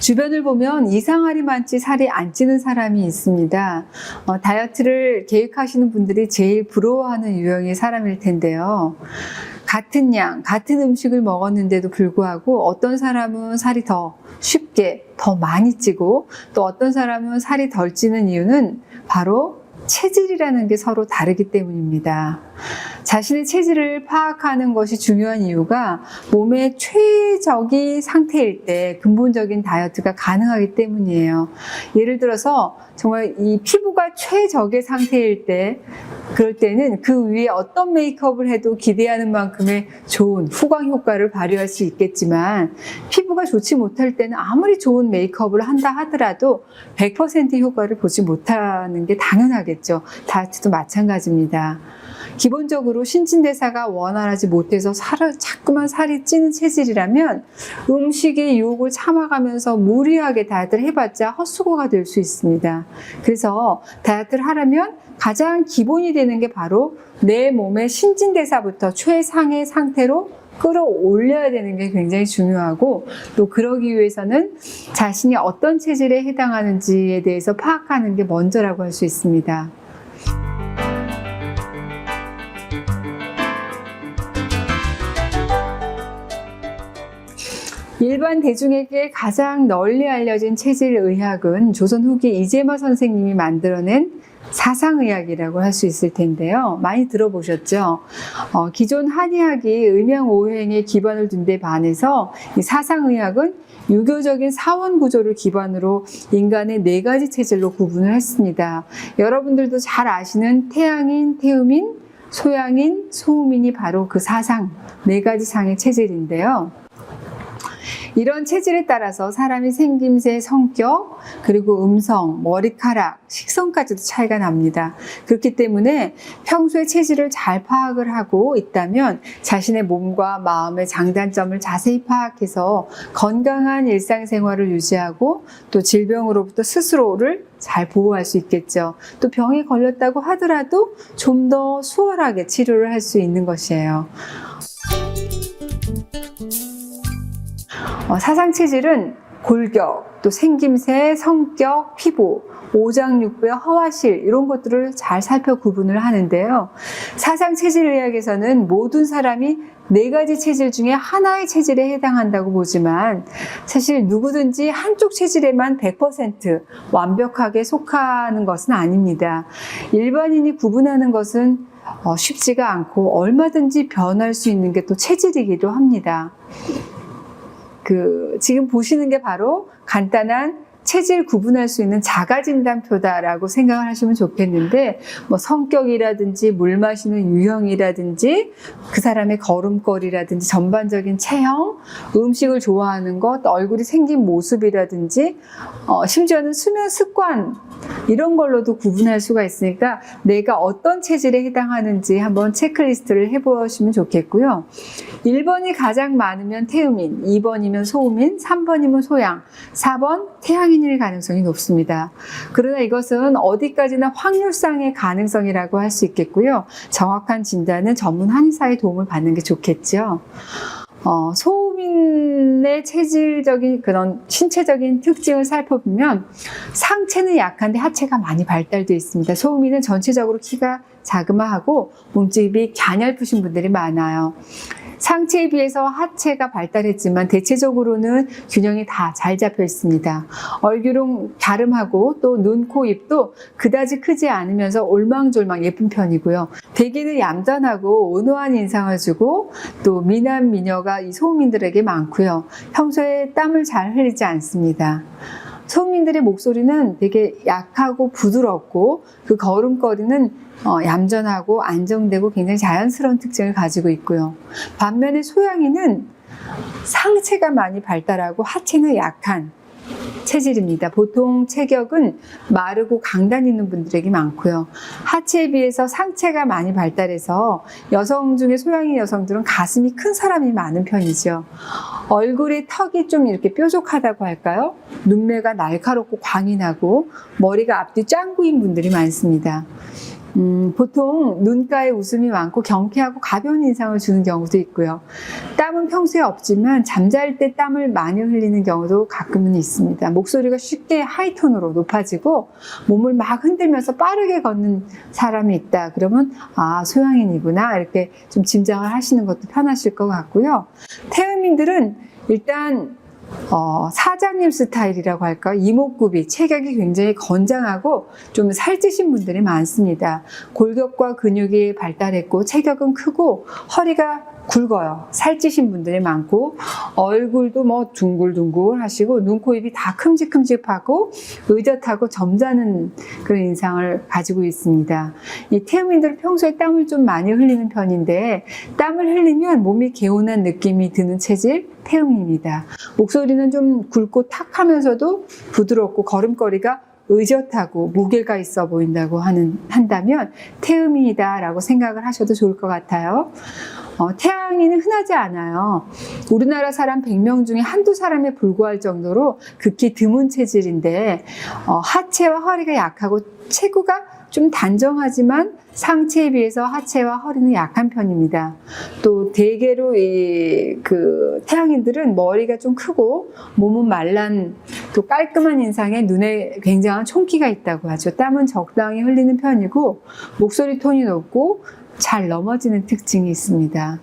주변을 보면 이상하리 많지 살이 안 찌는 사람이 있습니다. 어, 다이어트를 계획하시는 분들이 제일 부러워하는 유형의 사람일 텐데요. 같은 양, 같은 음식을 먹었는데도 불구하고 어떤 사람은 살이 더 쉽게, 더 많이 찌고 또 어떤 사람은 살이 덜 찌는 이유는 바로 체질이라는 게 서로 다르기 때문입니다. 자신의 체질을 파악하는 것이 중요한 이유가 몸의 최적의 상태일 때 근본적인 다이어트가 가능하기 때문이에요. 예를 들어서 정말 이 피부가 최적의 상태일 때 그럴 때는 그 위에 어떤 메이크업을 해도 기대하는 만큼의 좋은 후광 효과를 발휘할 수 있겠지만 피부가 좋지 못할 때는 아무리 좋은 메이크업을 한다 하더라도 100% 효과를 보지 못하는 게 당연하겠죠. 다이어트도 마찬가지입니다. 기본적으로 신진대사가 원활하지 못해서 살을, 자꾸만 살이 찌는 체질이라면 음식의 유혹을 참아가면서 무리하게 다이어트를 해봤자 헛수고가 될 수 있습니다. 그래서 다이어트를 하려면 가장 기본이 되는 게 바로 내 몸의 신진대사부터 최상의 상태로 끌어올려야 되는 게 굉장히 중요하고 또 그러기 위해서는 자신이 어떤 체질에 해당하는지에 대해서 파악하는 게 먼저라고 할 수 있습니다. 일반 대중에게 가장 널리 알려진 체질 의학은 조선 후기 이재마 선생님이 만들어낸 사상의학이라고 할 수 있을 텐데요. 많이 들어보셨죠? 어, 기존 한의학이 음양오행에 기반을 둔 데 반해서 이 사상의학은 유교적인 사원 구조를 기반으로 인간의 네 가지 체질로 구분을 했습니다. 여러분들도 잘 아시는 태양인, 태음인, 소양인, 소음인이 바로 그 사상, 네 가지 상의 체질인데요. 이런 체질에 따라서 사람이 생김새, 성격, 그리고 음성, 머리카락, 식성까지도 차이가 납니다. 그렇기 때문에 평소에 체질을 잘 파악을 하고 있다면 자신의 몸과 마음의 장단점을 자세히 파악해서 건강한 일상생활을 유지하고 또 질병으로부터 스스로를 잘 보호할 수 있겠죠. 또 병에 걸렸다고 하더라도 좀 더 수월하게 치료를 할 수 있는 것이에요. 어, 사상 체질은 골격, 또 생김새, 성격, 피부, 오장육부의 허화실 이런 것들을 잘 살펴 구분을 하는데요. 사상 체질 의학에서는 모든 사람이 네 가지 체질 중에 하나의 체질에 해당한다고 보지만 사실 누구든지 한쪽 체질에만 100% 완벽하게 속하는 것은 아닙니다. 일반인이 구분하는 것은 어, 쉽지가 않고 얼마든지 변할 수 있는 게 또 체질이기도 합니다. 그 지금 보시는 게 바로 간단한 체질 구분할 수 있는 자가진단표다라고 생각을 하시면 좋겠는데 뭐 성격이라든지 물 마시는 유형이라든지 그 사람의 걸음걸이라든지 전반적인 체형, 음식을 좋아하는 것, 얼굴이 생긴 모습이라든지 어, 심지어는 수면 습관 이런 걸로도 구분할 수가 있으니까 내가 어떤 체질에 해당하는지 한번 체크리스트를 해보시면 좋겠고요. 1번이 가장 많으면 태음인, 2번이면 소음인, 3번이면 소양, 4번 태양인 일 가능성이 높습니다. 그러나 이것은 어디까지나 확률상의 가능성이라고 할 수 있겠고요. 정확한 진단은 전문 한의사의 도움을 받는 게 좋겠죠. 어, 소음인의 체질적인 그런 신체적인 특징을 살펴보면 상체는 약한데 하체가 많이 발달되어 있습니다. 소음인은 전체적으로 키가 자그마하고 몸집이 갸냘프신 분들이 많아요. 상체에 비해서 하체가 발달했지만 대체적으로는 균형이 다 잘 잡혀 있습니다. 얼굴은 갸름하고 또 눈, 코, 입도 그다지 크지 않으면서 올망졸망 예쁜 편이고요. 대개는 얌전하고 온화한 인상을 주고 또 미남 미녀가 이 소음인들에게 많고요. 평소에 땀을 잘 흘리지 않습니다. 소음인들의 목소리는 되게 약하고 부드럽고 그 걸음걸이는 어, 얌전하고 안정되고 굉장히 자연스러운 특징을 가지고 있고요. 반면에 소양이는 상체가 많이 발달하고 하체는 약한 체질입니다. 보통 체격은 마르고 강단 있는 분들에게 많고요. 하체에 비해서 상체가 많이 발달해서 여성 중에 소양인 여성들은 가슴이 큰 사람이 많은 편이죠. 얼굴의 턱이 좀 이렇게 뾰족하다고 할까요? 눈매가 날카롭고 광이 나고 머리가 앞뒤 짱구인 분들이 많습니다. 음, 보통 눈가에 웃음이 많고 경쾌하고 가벼운 인상을 주는 경우도 있고요. 땀은 평소에 없지만 잠잘 때 땀을 많이 흘리는 경우도 가끔은 있습니다. 목소리가 쉽게 하이톤으로 높아지고 몸을 막 흔들면서 빠르게 걷는 사람이 있다. 그러면 아 소양인이구나 이렇게 좀 짐작을 하시는 것도 편하실 것 같고요. 태음인들은 일단 어, 사장님 스타일이라고 할까 이목구비 체격이 굉장히 건장하고 좀 살찌신 분들이 많습니다. 골격과 근육이 발달했고 체격은 크고 허리가 굵어요. 살찌신 분들이 많고 얼굴도 뭐 둥글둥글 하시고 눈, 코, 입이 다 큼직큼직하고 의젓하고 점잖은 그런 인상을 가지고 있습니다. 이 태음인들은 평소에 땀을 좀 많이 흘리는 편인데 땀을 흘리면 몸이 개운한 느낌이 드는 체질 태음입니다. 목소리는 좀 굵고 탁하면서도 부드럽고 걸음걸이가 의젓하고 무게가 있어 보인다고 하는, 한다면 태음이다라고 생각을 하셔도 좋을 것 같아요. 어, 태양이는 흔하지 않아요. 우리나라 사람 100명 중에 한두 사람에 불과할 정도로 극히 드문 체질인데, 어, 하체와 허리가 약하고 체구가 좀 단정하지만 상체에 비해서 하체와 허리는 약한 편입니다. 또 대개로 이 그 태양인들은 머리가 좀 크고 몸은 말란 또 깔끔한 인상에 눈에 굉장한 총기가 있다고 하죠. 땀은 적당히 흘리는 편이고 목소리 톤이 높고 잘 넘어지는 특징이 있습니다.